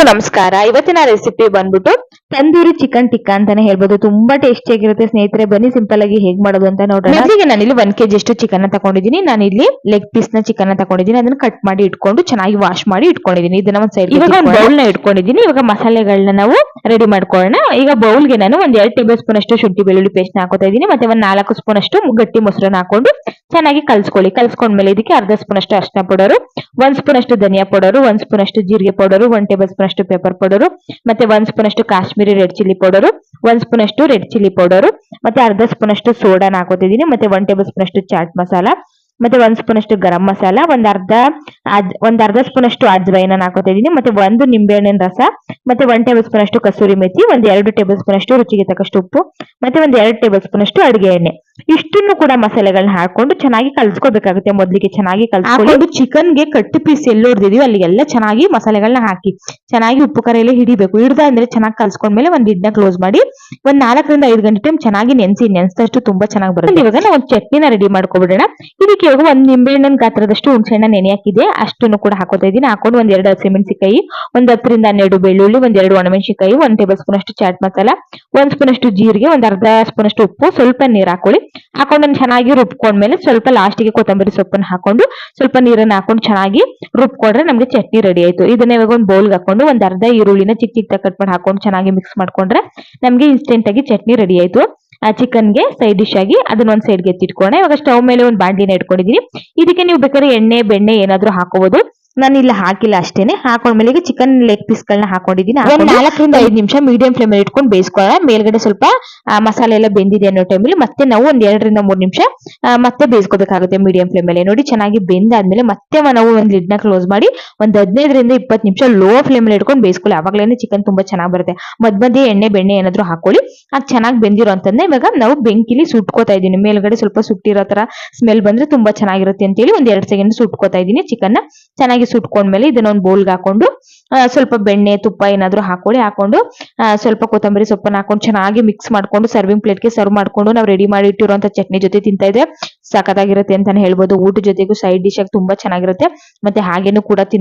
ಎಲ್ರಿಗೂ ನಮಸ್ಕಾರ. ಇವತ್ತಿನ ರೆಸಿಪಿ ಬಂದ್ಬಿಟ್ಟು ತಂದೂರಿ ಚಿಕನ್ ಟಿಕ್ಕಾ ಅಂತಾನೆ ಹೇಳ್ಬೋದು. ತುಂಬಾ ಟೇಸ್ಟಿ ಆಗಿರುತ್ತೆ. ಸ್ನೇಹಿತರೆ ಬನ್ನಿ ಸಿಂಪಲ್ ಆಗಿ ಹೇಗ್ ಮಾಡೋದು ಅಂತ ನೋಡೋಣ. ಮೊದಲಿಗೆ ನಾನು ಇಲ್ಲಿ ಒಂದ್ ಕೆಜಿ ಅಷ್ಟು ಚಿಕನ್ ತಗೊಂಡಿದ್ದೀನಿ. ನಾನು ಇಲ್ಲಿ ಲೆಗ್ ಪೀಸ್ನ ಚಿಕನ್ ತಗೊಂಡಿದ್ದೀನಿ. ಅದನ್ನ ಕಟ್ ಮಾಡಿ ಇಟ್ಕೊಂಡು ಚೆನ್ನಾಗಿ ವಾಶ್ ಮಾಡಿ ಇಟ್ಕೊಂಡಿದ್ದೀನಿ. ಇದನ್ನ ಒಂದ್ ಸೈಡ್ ಇವಾಗ ಒಂದು ಬೌಲ್ನ ಇಟ್ಕೊಂಡಿದ್ದೀನಿ. ಇವಾಗ ಮಸಾಲೆಗಳನ್ನ ನಾವು ರೆಡಿ ಮಾಡ್ಕೊಳ್ಳೋಣ. ಈಗ ಬೌಲ್ಗೆ ನಾನು ಒಂದ್ ಎರಡು ಟೇಬಲ್ ಸ್ಪೂನ್ ಅಷ್ಟು ಶುಂಠಿ ಬೆಳ್ಳುಳ್ಳಿ ಪೇಸ್ಟ್ ಹಾಕೋತಾ ಇದ್ದೀನಿ. ಮತ್ತೆ ಒಂದ್ ನಾಲ್ಕು ಸ್ಪೂನ್ ಅಷ್ಟು ಗಟ್ಟಿ ಮೊಸರನ್ನ ಹಾಕೊಂಡು ಚೆನ್ನಾಗಿ ಕಲ್ಸ್ಕೊಳ್ಳಿ. ಕಲ್ಸ್ಕೊಂಡ್ಮೇಲೆ ಇದಕ್ಕೆ ಅರ್ಧ ಸ್ಪೂನ್ ಅಷ್ಟು ಅರ್ಶಿನ ಪೌಡರ್, ಒಂದ್ ಸ್ಪೂನ್ ಅಷ್ಟು ಧನಿಯಾ ಪೌಡರ್, ಒಂದ್ ಸ್ಪೂನ್ ಅಷ್ಟು ಜೀರಿಗೆ ಪೌಡರ್ ಒನ್ ಟೇಬಲ್ ಸ್ಪೂನ್ ಅಷ್ಟು ಪೆಪ್ಪರ್ ಪೌಡರ್, ಮತ್ತೆ ಒಂದ್ ಸ್ಪೂನ್ ಅಷ್ಟು ಕಾಶ್ಮೀರಿ ರೆಡ್ ಚಿಲ್ಲಿ ಪೌಡರ್, ಒಂದ್ ಸ್ಪೂನ್ ಅಷ್ಟು ರೆಡ್ ಚಿಲ್ಲಿ ಪೌಡರ್, ಮತ್ತೆ ಅರ್ಧ ಸ್ಪೂನ್ ಅಷ್ಟು ಸೋಡಾನ ಹಾಕೋತಿದ್ದೀನಿ, ಮತ್ತೆ ಒನ್ ಟೇಬಲ್ ಸ್ಪೂನ್ ಅಷ್ಟು ಚಾಟ್ ಮಸಾಲ, ಮತ್ತೆ ಒಂದ್ ಸ್ಪೂನ್ ಅಷ್ಟು ಗರಂ ಮಸಾಲ, ಒಂದ್ ಅರ್ಧ ಒಂದ್ ಅರ್ಧ ಸ್ಪೂನ್ ಅಷ್ಟು ಅಜ್ವೈನ ಹಾಕೋತಾ ಮತ್ತೆ ಒಂದು ನಿಂಬೆಹಣ್ಣಿನ ರಸ, ಮತ್ತೆ ಒನ್ ಟೇಬಲ್ ಸ್ಪೂನ್ ಅಷ್ಟು ಕಸೂರಿ ಮೆಥಿ, ಒಂದ್ ಎರಡು ಟೇಬಲ್ ಸ್ಪೂನ್ ಅಷ್ಟು ರುಚಿಗೆ ತಕ್ಕಷ್ಟು ಉಪ್ಪು, ಮತ್ತೆ ಒಂದ್ ಎರಡು ಟೇಬಲ್ ಸ್ಪೂನ್ ಅಷ್ಟು ಅಡಿಗೆ ಎಣ್ಣೆ. ಇಷ್ಟನ್ನು ಕೂಡ ಮಸಾಲೆಗಳನ್ನ ಹಾಕೊಂಡು ಚೆನ್ನಾಗಿ ಕಲ್ಸ್ಕೋಬೇಕಾಗುತ್ತೆ. ಮೊದಲಿಗೆ ಚೆನ್ನಾಗಿ ಕಲ್ಸ್ಕೊಂಡು ಚಿಕನ್ಗೆ ಕಟ್ಟು ಪೀಸ್ ಎಲ್ಲಿ ಹೊಡೆದಿದೀವಿ ಅಲ್ಲಿಗೆಲ್ಲ ಚೆನ್ನಾಗಿ ಮಸಾಲೆಗಳನ್ನ ಹಾಕಿ ಚೆನ್ನಾಗಿ ಉಪ್ಪು ಕರೆಯಲ್ಲಿ ಎಲ್ಲ ಹಿಡಿಬೇಕು. ಹಿಡ್ದ ಅಂದ್ರೆ ಚೆನ್ನಾಗಿ ಕಲ್ಸ್ಕೊಂಡ್ಮೇಲೆ ಒಂದ್ ಇದನ್ನ ಕ್ಲೋಸ್ ಮಾಡಿ ಒಂದ್ ನಾಲ್ಕರಿಂದ ಐದು ಗಂಟೆ ಟೈಮ್ ಚೆನ್ನಾಗಿ ನೆನೆಸಿ ನೆನೆಸಿದಷ್ಟು ತುಂಬಾ ಚೆನ್ನಾಗಿ ಬರುತ್ತೆ. ಇವಾಗ ನಾವು ಒಂದು ಚಟ್ನಿನ ರೆಡಿ ಮಾಡ್ಕೊಬಿಡೋಣ. ಇದಕ್ಕೆ ಇವಾಗ ಒಂದ್ ನಿಂಬೆಹಣ್ಣಿನ ಗಾತ್ರದಷ್ಟು ಹುಣಸೆಹಣ್ಣ ನೆನೆ ಹಾಕಿದೆ. ಅಷ್ಟನ್ನು ಕೂಡ ಹಾಕೋತಾ ಇದೀನಿ ಹಾಕೊಂಡು ಒಂದ್ ಎರಡು ಹಸಿಮೆಣಸಿಕಾಯಿ ಒಂದ್ ಹತ್ತರಿಂದ ಹನ್ನೆರಡು ಬೆಳ್ಳುಳ್ಳಿ ಒಂದ್ ಎರಡು ಒಣಮೆಣಸಿಕಾಯಿ ಒಂದ್ ಟೇಬಲ್ ಸ್ಪೂನ್ ಅಷ್ಟು ಚಾಟ್ ಮಸಾಲ ಒಂದ್ ಸ್ಪೂನ್ ಅಷ್ಟು ಜೀರಿಗೆ ಒಂದ್ ಅರ್ಧ ಸ್ಪೂನ್ ಅಷ್ಟು ಉಪ್ಪು ಸ್ವಲ್ಪ ನೀರ್ ಹಾಕೊಳ್ಳಿ. ಹಾಕೊಂಡು ನಾನು ಚೆನ್ನಾಗಿ ರುಬ್ಕೊಂಡ್ಮೇಲೆ ಸ್ವಲ್ಪ ಲಾಸ್ಟಿಗೆ ಕೊತ್ತಂಬರಿ ಸೊಪ್ಪನ್ನ ಹಾಕೊಂಡು ಸ್ವಲ್ಪ ನೀರನ್ನ ಹಾಕೊಂಡು ಚೆನ್ನಾಗಿ ರುಬ್ಕೊಂಡ್ರೆ ನಮ್ಗೆ ಚಟ್ನಿ ರೆಡಿ ಆಯ್ತು. ಇದನ್ನ ಇವಾಗ ಒಂದು ಬೌಲ್ಗೆ ಹಾಕೊಂಡು ಒಂದ್ ಅರ್ಧ ಈರುಳ್ಳಿನ ಚಿಕ್ಕ ಚಿಕ್ಕ ಕಟ್ ಮಾಡಿ ಹಾಕೊಂಡು ಚೆನ್ನಾಗಿ ಮಿಕ್ಸ್ ಮಾಡ್ಕೊಂಡ್ರೆ ನಮ್ಗೆ ಇನ್ಸ್ಟೆಂಟ್ ಆಗಿ ಚಟ್ನಿ ರೆಡಿ ಆಯ್ತು. ಆ ಚಿಕನ್ಗೆ ಸೈಡ್ ಡಿಶ್ ಆಗಿ ಅದನ್ನ ಒಂದ್ ಸೈಡ್ಗೆ ಎತ್ತಿಟ್ಕೊಂಡೆ ಇವಾಗ ಸ್ಟವ್ ಮೇಲೆ ಒಂದು ಬಾಂಡಿನ ಇಟ್ಕೊಂಡಿದೀನಿ. ಇದಕ್ಕೆ ನೀವು ಬೇಕಾದ್ರೆ ಎಣ್ಣೆ, ಬೆಣ್ಣೆ ಏನಾದರೂ ಹಾಕೋಬಹುದು ನಾನು ಇಲ್ಲಿ ಹಾಕಿಲ್ಲ ಅಷ್ಟೇನೆ. ಹಾಕೊಂಡ್ಮೇಲೆ ಈಗ ಚಿಕನ್ ಲೆಗ್ ಪೀಸ್ ಗಳನ್ನ ಹಾಕೊಂಡಿದ್ದೀನಿ ನಾಲ್ಕರಿಂದ ಐದು ನಿಮಿಷ ಮೀಡಿಯಂ ಫ್ಲೇಮ್ ಅಲ್ಲಿ ಇಟ್ಕೊಂಡು ಬೇಯಿಸ್ಕೊಳ್ಳೋಣ. ಮೇಲ್ಗಡೆ ಸ್ವಲ್ಪ ಮಸಾಲೆ ಎಲ್ಲ ಬೆಂದಿದೆ ಅನ್ನೋ ಟೈಮಲ್ಲಿ ಮತ್ತೆ ನಾವು ಒಂದ್ ಎರಡರಿಂದ ಮೂರ್ ನಿಮಿಷ ಮತ್ತೆ ಬೇಯಿಸ್ಕೋಬೇಕಾಗುತ್ತೆ ಮೀಡಿಯಂ ಫ್ಲೇಮ್ ಅಲ್ಲಿ. ನೋಡಿ, ಚೆನ್ನಾಗಿ ಬೆಂದಾದ್ಮೇಲೆ ಮತ್ತೆ ನಾವು ಒಂದ್ ಲಿಡ್ನ ಕ್ಲೋಸ್ ಮಾಡಿ ಒಂದ್ ಹದಿನೈದರಿಂದ ಇಪ್ಪತ್ತು ನಿಮಿಷ ಲೋ ಫ್ಲೇಮ್ ಅಲ್ಲಿ ಇಟ್ಕೊಂಡು ಬೇಯಿಸ್ಕೊಳ್ಳಿ. ಅವಾಗಲೇ ಚಿಕನ್ ತುಂಬಾ ಚೆನ್ನಾಗಿ ಬರುತ್ತೆ. ಮಧ್ಯ ಮಧ್ಯೆ ಎಣ್ಣೆ, ಬೆಣ್ಣೆ ಏನಾದ್ರು ಹಾಕೊಳ್ಳಿ. ಅದು ಚೆನ್ನಾಗಿ ಬೆಂದಿರೋ ಅಂತಂದ್ರೆ ಇವಾಗ ನಾವು ಬೆಂಕಿಲಿ ಸುಟ್ಕೋತಾ ಇದೀನಿ ಮೇಲ್ಗಡೆ ಸ್ವಲ್ಪ ಸುಟ್ಟಿರೋ ತರ ಸ್ಮೆಲ್ ಬಂದ್ರೆ ತುಂಬಾ ಚೆನ್ನಾಗಿರುತ್ತೆ ಅಂತೇಳಿ ಒಂದ್ ಎರಡು ಸೆಕೆಂಡ್ ಸುಟ್ಕೋತಾ ಇದೀನಿ ಚಿಕನ್ ಚೆನ್ನಾಗಿ ಸುಟ್ಕೊಂಡ್ಮೇಲೆ ಇದನ್ನ ಒಂದು ಬೌಲ್ಗೆ ಹಾಕೊಂಡು ಸ್ವಲ್ಪ ಬೆಣ್ಣೆ, ತುಪ್ಪ ಏನಾದ್ರು ಹಾಕೊಳ್ಳಿ ಹಾಕೊಂಡು ಸ್ವಲ್ಪ ಕೊತ್ತಂಬರಿ ಸೊಪ್ಪನ್ನ ಹಾಕೊಂಡು ಚೆನ್ನಾಗಿ ಮಿಕ್ಸ್ ಮಾಡ್ಕೊಂಡು ಸರ್ವಿಂಗ್ ಪ್ಲೇಟ್ಗೆ ಸರ್ವ್ ಮಾಡ್ಕೊಂಡು ನಾವು ರೆಡಿ ಮಾಡಿ ಇಟ್ಟಿರುವಂತ ಚಟ್ನಿ ಜೊತೆ ತಿಂತಾ ಇದ್ರೆ ಸಖತ್ತಾಗಿರುತ್ತೆ ಅಂತಾನೆ ಹೇಳ್ಬೋದು. ಊಟ ಜೊತೆಗೂ ಸೈಡ್ ಡಿಶ್ ಆಗಿ ತುಂಬಾ ಚೆನ್ನಾಗಿರುತ್ತೆ. ಮತ್ತೆ ಹಾಗೇನು ಕೂಡ ತಿನ್ಬೋದು